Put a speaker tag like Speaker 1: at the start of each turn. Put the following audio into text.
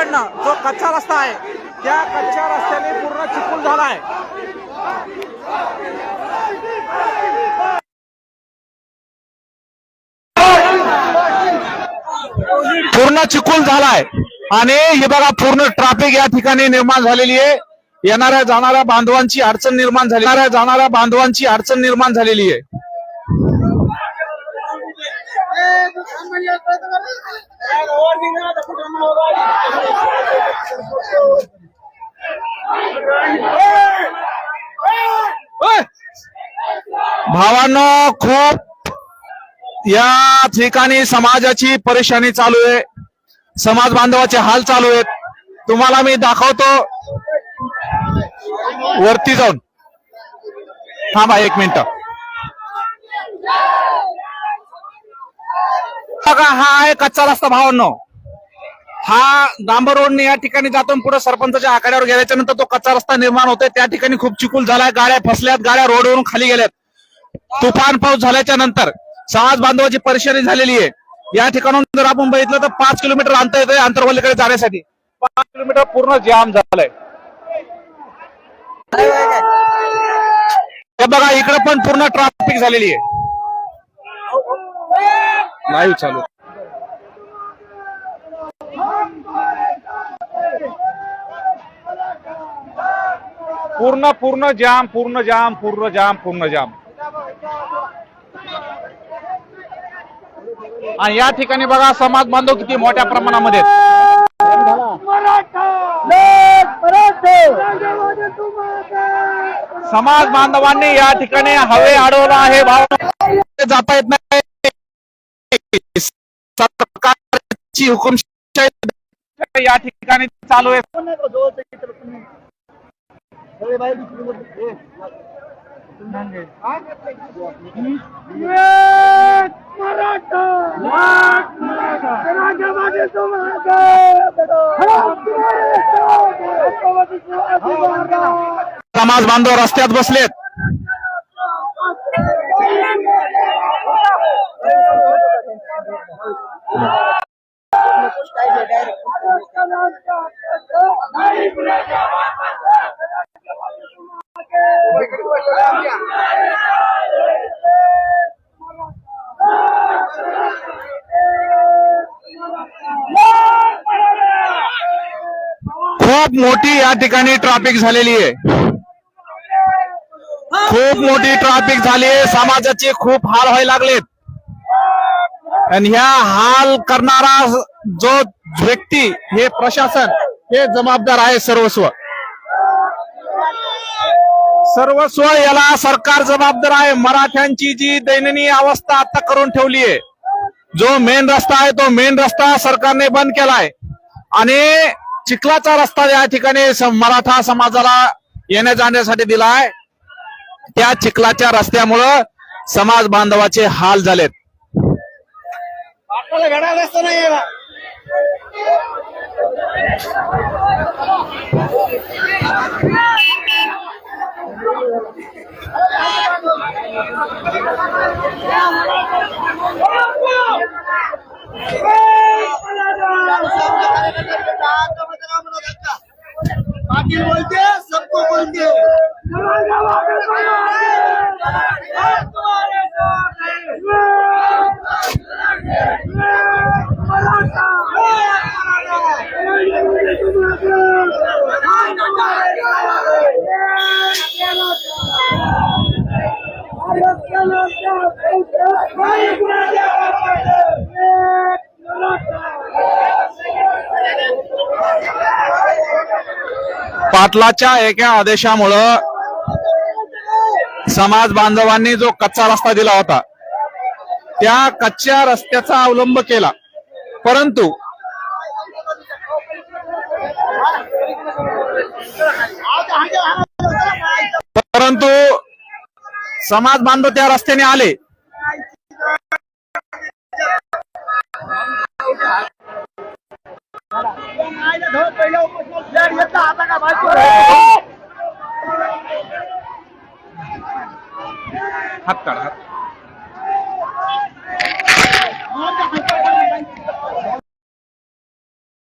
Speaker 1: रस्त्याकडनं जो कच्चा रस्ता आहे त्या कच्च्या रस्त्याने पूर्ण चिकूल झाला आहे पूर्ण चिखल झालाय. आणि हे बघा पूर्ण ट्रॅफिक या ठिकाणी निर्माण झालेली आहे. येणाऱ्या जाणाऱ्या बांधवांची अडचण निर्माण झाली. जाणाऱ्या बांधवांची अडचण निर्माण झालेली आहे. भावांनो खूप या ठिकाणी समाजाची परेशानी चालू आहे. समाज बांधवाचे हाल चालू आहेत. तुम्हाला मी दाखवतो. वरती जाऊन. थांबा एक मिनिट. बघा हा आहे कच्चा रस्ता भावांनो. हा डांबर रोडने या ठिकाणी जातो पुढे सरपंचाच्या आखाड्यावर गेल्याच्यानंतर तो कच्चा रस्ता निर्माण होतोय. त्या ठिकाणी खूप चिकूल झालाय गाड्या फसल्यात गाड्या रोडवरून खाली गेल्यात. तुफान पाऊस झाल्याच्यानंतर समाज बांधवाची परेशानी झालेली आहे. या ठिकाणून जर आपण बघितलं तर पाच किलोमीटर अंतर येतंय आंतरवलीकडे जाण्यासाठी. पाच किलोमीटर पूर्ण जाम झालंय. हे बघा इकडे पण पूर्ण ट्राफिक झालेली आहे. नाही चालू पूर्ण पूर्ण जाम पूर्ण जाम पूर्ण जाम पूर्ण जाम. आणि या ठिकाणी बघा समाज बांधव किती मोठ्या प्रमाणामध्ये समाज बांधवांनी या ठिकाणी हवे अडवलं आहे. भाव जाता येत नाही. सरकारची हुकुमशाही या ठिकाणी चालू आहे. समाज बांधव रस्त्यात बसलेत. खूप मोठी या ठिकाणी ट्रॅफिक झालेली आहे. खूप मोठी ट्रॅफिक झाली हाल व्हायला लागलेत. आणि ह्या हाल करणारा जो व्यक्ती हे प्रशासन हे जबाबदार आहे सर्वस्व. सर्वस्व याला सरकार जबाबदार आहे. मराठ्यांची जी दयनीय अवस्था आता करून ठेवली आहे. जो मेन रस्ता आहे तो मेन रस्ता सरकारने बंद केलाय. आणि चिखलाचा रस्ता या ठिकाणी मराठा समाजाला येण्या जाण्यासाठी दिलाय त्या चिखलाच्या रस्त्यामुळं समाज बांधवाचे हाल झालेत.
Speaker 2: पाटिल बोलते सबको बोलते
Speaker 1: पाटलाच्या एका आदेशामुळं समाज बांधवांनी जो कच्चा रस्ता दिला होता त्या कच्च्या रस्त्याचा अवलंब केला. परंतु परंतु समाज बांधव त्या रस्त्याने आले. हात काढा हात.